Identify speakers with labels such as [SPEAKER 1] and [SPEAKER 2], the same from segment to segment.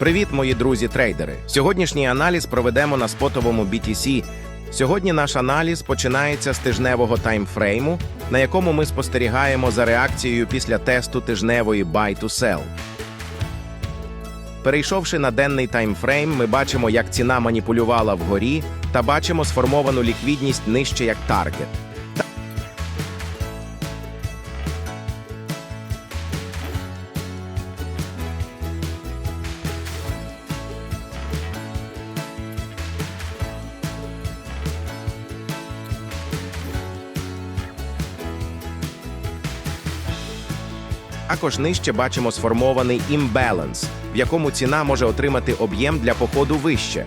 [SPEAKER 1] Привіт, мої друзі-трейдери! Сьогоднішній аналіз проведемо на спотовому BTC. Сьогодні наш аналіз починається з тижневого таймфрейму, на якому ми спостерігаємо за реакцією після тесту тижневої Buy to Sell. Перейшовши на денний таймфрейм, ми бачимо, як ціна маніпулювала вгорі, та бачимо сформовану ліквідність нижче як таргет. Також нижче бачимо сформований імбаланс, в якому ціна може отримати об'єм для походу вище.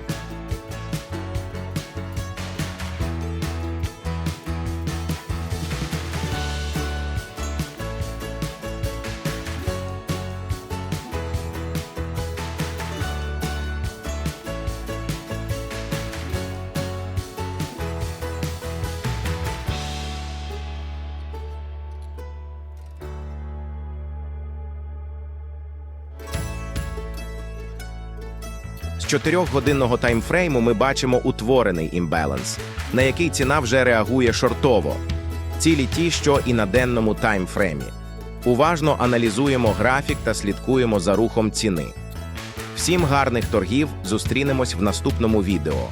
[SPEAKER 1] З 4-годинного таймфрейму ми бачимо утворений імбаланс, на який ціна вже реагує шортово. Цілі ті, що і на денному таймфреймі. Уважно аналізуємо графік та слідкуємо за рухом ціни. Всім гарних торгів зустрінемось в наступному відео.